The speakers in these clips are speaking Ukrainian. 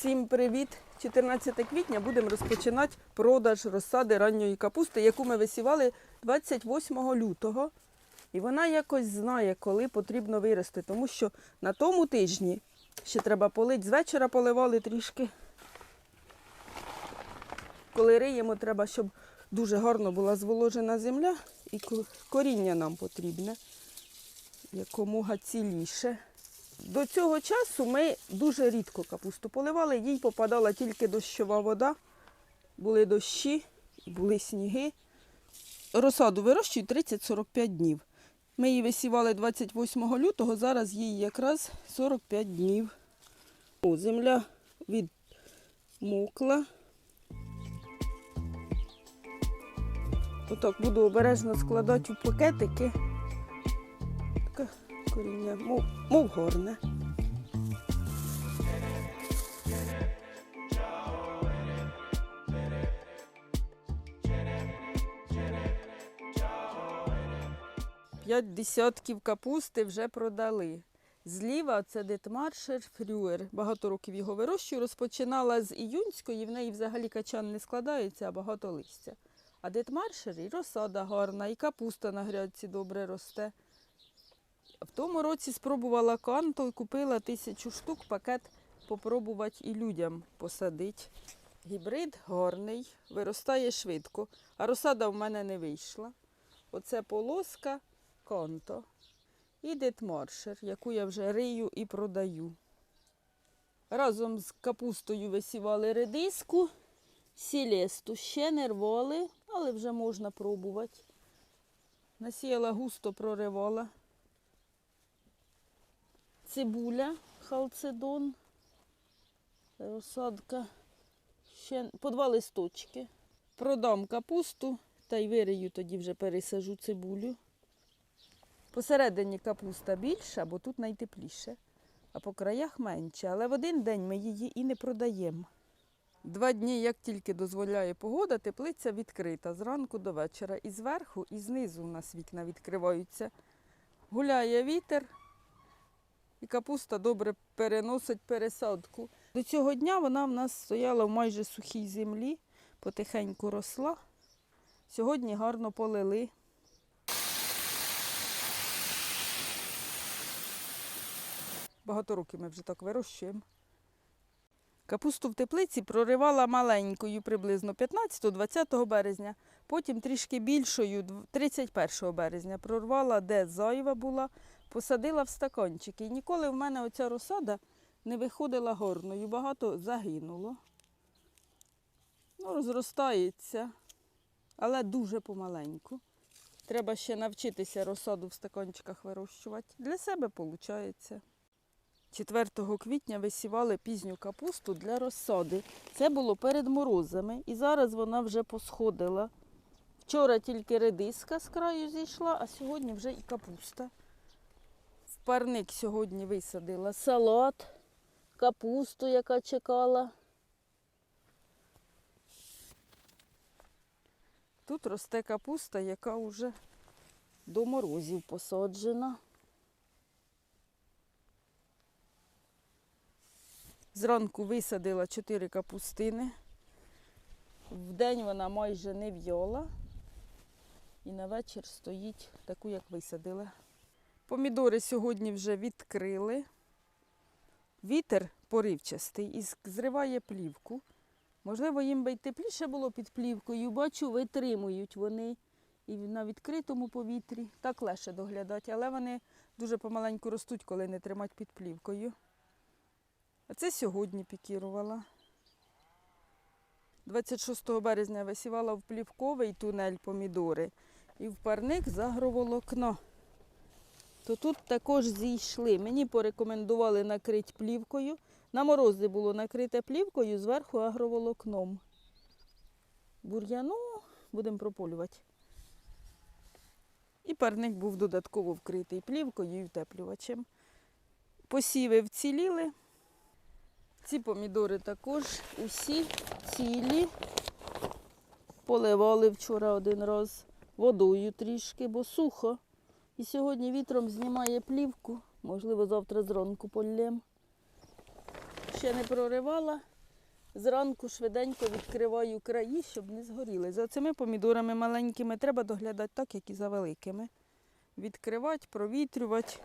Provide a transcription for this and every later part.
Всім привіт! 14 квітня будемо розпочинати продаж розсади ранньої капусти, яку ми висівали 28 лютого. І вона якось знає, коли потрібно вирости, тому що на тому тижні ще треба полити. З вечора поливали трішки. Коли риємо, треба, щоб дуже гарно була зволожена земля і коріння нам потрібне якомога ціліше. До цього часу ми дуже рідко капусту поливали, їй попадала тільки дощова вода, були дощі, були сніги. Розсаду вирощують 30-45 днів. Ми її висівали 28 лютого, зараз їй якраз 45 днів. О, земля відмокла. Отак буду обережно складати у пакетики. Коріння, мов, мов горне. П'ять десятків капусти вже продали. Зліва це Детмаршер Фрюер. Багато років його вирощую. Розпочинала з іюнської, в неї взагалі качан не складається, а багато листя. А Детмаршер і розсада гарна, і капуста на грядці добре росте. В тому році спробувала канту і купила тисячу штук пакет попробувати і людям посадити. Гібрид гарний, виростає швидко, а розсада в мене не вийшла. Оце полоска конто і детмаршер, яку я вже рию і продаю. Разом з капустою висівали редиску, сілесту ще не рвали, але вже можна пробувати. Насіяла густо проривала. Цибуля, халцедон, розсадка, ще по два листочки. Продам капусту та й вирию, тоді вже пересажу цибулю. Посередині капуста більша, бо тут найтепліше, а по краях менше. Але в один день ми її і не продаємо. Два дні, як тільки дозволяє погода, теплиця відкрита зранку до вечора. І зверху, і знизу у нас вікна відкриваються. Гуляє вітер, і капуста добре переносить пересадку. До цього дня вона в нас стояла в майже сухій землі, потихеньку росла. Сьогодні гарно полили. Багато років ми вже так вирощуємо. Капусту в теплиці проривала маленькою приблизно 15-20 березня, потім трішки більшою 31 березня. Прорвала, де зайва була, посадила в стаканчики. І ніколи в мене оця розсада не виходила горною, багато загинуло. Ну, розростається, але дуже помаленьку. Треба ще навчитися розсаду в стаканчиках вирощувати. Для себе виходить. 4 квітня висівали пізню капусту для розсади. Це було перед морозами, і зараз вона вже посходила. Вчора тільки редиска з краю зійшла, а сьогодні вже і капуста. В парник сьогодні висадила салат, капусту, яка чекала. Тут росте капуста, яка вже до морозів посаджена. Зранку висадила 4 капустини. Вдень вона майже не в'яла. І на вечір стоїть таку, як висадила. Помідори сьогодні вже відкрили. Вітер поривчастий і зриває плівку. Можливо, їм би й тепліше було під плівкою. Бачу, витримують вони і на відкритому повітрі. Так легше доглядати, але вони дуже помаленьку ростуть, коли не тримати під плівкою. А це сьогодні пікірувала. 26 березня висівала в плівковий тунель помідори і в парник з агроволокно. То тут також зійшли. Мені порекомендували накрити плівкою. На морози було накрите плівкою, зверху агроволокном. Бур'яну будемо прополювати. І парник був додатково вкритий плівкою і утеплювачем. Посіви вціліли. Ці помідори також усі цілі. Поливали вчора один раз водою трішки, бо сухо. І сьогодні вітром знімає плівку. Можливо, завтра зранку поллєм. Ще не проривала. Зранку швиденько відкриваю краї, щоб не згоріли. За цими помідорами маленькими треба доглядати так, як і за великими. Відкривати, провітрювати,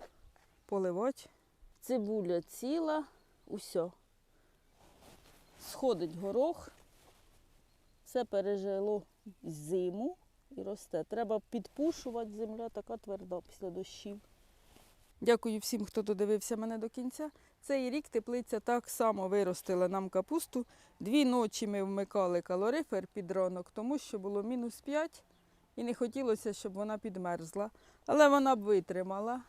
поливати. Цибуля ціла, усе. Сходить горох, все пережило зиму і росте. Треба підпушувати, земля така тверда після дощів. Дякую всім, хто додивився мене до кінця. Цей рік теплиця так само виростила нам капусту. Дві ночі ми вмикали калорифер під ранок, тому що було мінус 5 і не хотілося, щоб вона підмерзла. Але вона б витримала.